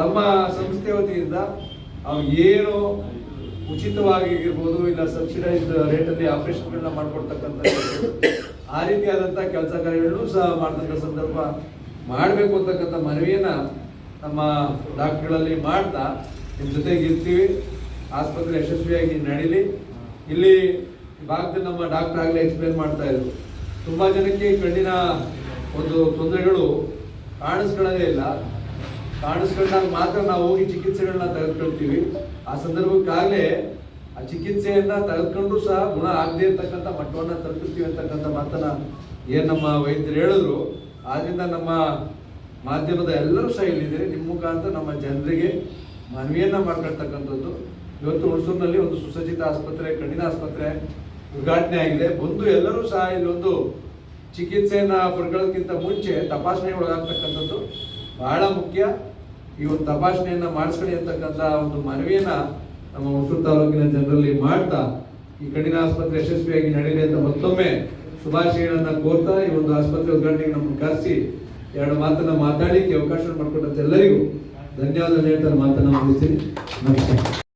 ವತಿಯಿಂದ ಅವ್ರು ಏನು ಉಚಿತವಾಗಿ ಇರ್ಬೋದು ಇಲ್ಲ ಸಬ್ಸಿಡೈಸ್ಡ್ ರೇಟಲ್ಲಿ ಆಪರೇಷನ್ಗಳನ್ನ ಮಾಡ್ಕೊಡ್ತಕ್ಕಂಥ ಆ ರೀತಿಯಾದಂಥ ಕೆಲಸ ಕಾರ್ಯಗಳನ್ನು ಸಹ ಮಾಡ್ತಕ್ಕಂಥ ಸಂದರ್ಭ ಮಾಡಬೇಕು ಅಂತಕ್ಕಂಥ ಮನವಿಯನ್ನು ನಮ್ಮ ಡಾಕ್ಟರ್ಗಳಲ್ಲಿ ಮಾಡ್ತಾ ನಿಮ್ಮ ಜೊತೆಗೆ ಇರ್ತೀವಿ. ಆಸ್ಪತ್ರೆ ಯಶಸ್ವಿಯಾಗಿ ನಡೀಲಿ. ಇಲ್ಲಿ ಭಾಗದಲ್ಲಿ ನಮ್ಮ ಡಾಕ್ಟರ್ ಆಗಲೇ ಎಕ್ಸ್ಪ್ಲೇನ್ ಮಾಡ್ತಾ ಇದ್ರು. ತುಂಬಾ ಜನಕ್ಕೆ ಕಣ್ಣಿನ ಒಂದು ತೊಂದರೆಗಳು ಕಾಣಿಸ್ಕೊಳ್ಳೋದೇ ಇಲ್ಲ. ಕಾಣಿಸ್ಕೊಂಡಾಗ ಮಾತ್ರ ನಾವು ಹೋಗಿ ಚಿಕಿತ್ಸೆಗಳನ್ನ ತೆಗೆದುಕೊಳ್ತೀವಿ. ಆ ಸಂದರ್ಭಕ್ಕಾಗಲೇ ಆ ಚಿಕಿತ್ಸೆಯನ್ನ ತೆಗೆದುಕೊಂಡ್ರು ಸಹ ಗುಣ ಆಗದೆ ಇರ್ತಕ್ಕಂಥ ಮಟ್ಟವನ್ನ ತಲುಪುತ್ತೀವಿ ಅಂತಕ್ಕಂಥ ಮಾತನ್ನ ಏನ್ ನಮ್ಮ ವೈದ್ಯರು ಹೇಳಿದ್ರು. ಆದ್ರಿಂದ ನಮ್ಮ ಮಾಧ್ಯಮದ ಎಲ್ಲರೂ ಸಹ ಇಲ್ಲಿದ್ದಾರೆ. ನಿಮ್ಮ ಮುಖಾಂತರ ನಮ್ಮ ಜನರಿಗೆ ಮನವಿಯನ್ನ ಮಾಡ್ಕೊಳ್ತಕ್ಕಂಥದ್ದು. ಇವತ್ತು ಹುಣಸೂರಿನಲ್ಲಿ ಒಂದು ಸುಸಜ್ಜಿತ ಆಸ್ಪತ್ರೆ, ಕಣ್ಣಿನ ಆಸ್ಪತ್ರೆ ಉದ್ಘಾಟನೆ ಆಗಿದೆ. ಬಂದು ಎಲ್ಲರೂ ಸಹ ಇಲ್ಲೊಂದು ಚಿಕಿತ್ಸೆಯನ್ನ ಪಡ್ಕೊಳ್ಳೋದಕ್ಕಿಂತ ಮುಂಚೆ ತಪಾಸಣೆ ಒಳಗಾಗ್ತಕ್ಕಂಥದ್ದು ಬಹಳ ಮುಖ್ಯ. ಈ ಒಂದು ತಪಾಸಣೆಯನ್ನ ಮಾಡಿಸ್ಕೊಳ್ಳಿ ಅಂತಕ್ಕಂಥ ಒಂದು ಮನವಿಯನ್ನ ನಮ್ಮ ಹೊಸೂರು ತಾಲೂಕಿನ ಜನರಲ್ಲಿ ಮಾಡ್ತಾ ಈ ಕಣ್ಣಿನ ಆಸ್ಪತ್ರೆ ಯಶಸ್ವಿಯಾಗಿ ನಡೀಲಿ ಅಂತ ಮತ್ತೊಮ್ಮೆ ಶುಭಾಶಯಗಳನ್ನ ಕೋರ್ತಾ ಈ ಒಂದು ಆಸ್ಪತ್ರೆ ಉದ್ಘಾಟನೆಗೆ ನಮ್ಮನ್ನು ಕರೆಸಿ ಎರಡು ಮಾತನ್ನ ಮಾತಾಡಿಕ್ಕೆ ಅವಕಾಶ ಮಾಡಿಕೊಟ್ಟಂತ ಎಲ್ಲರಿಗೂ ಧನ್ಯವಾದ ಹೇಳ್ತಾರೆ ಮಾತನ್ನ ಮುಗಿಸ್ತೀನಿ. ನಮಸ್ಕಾರ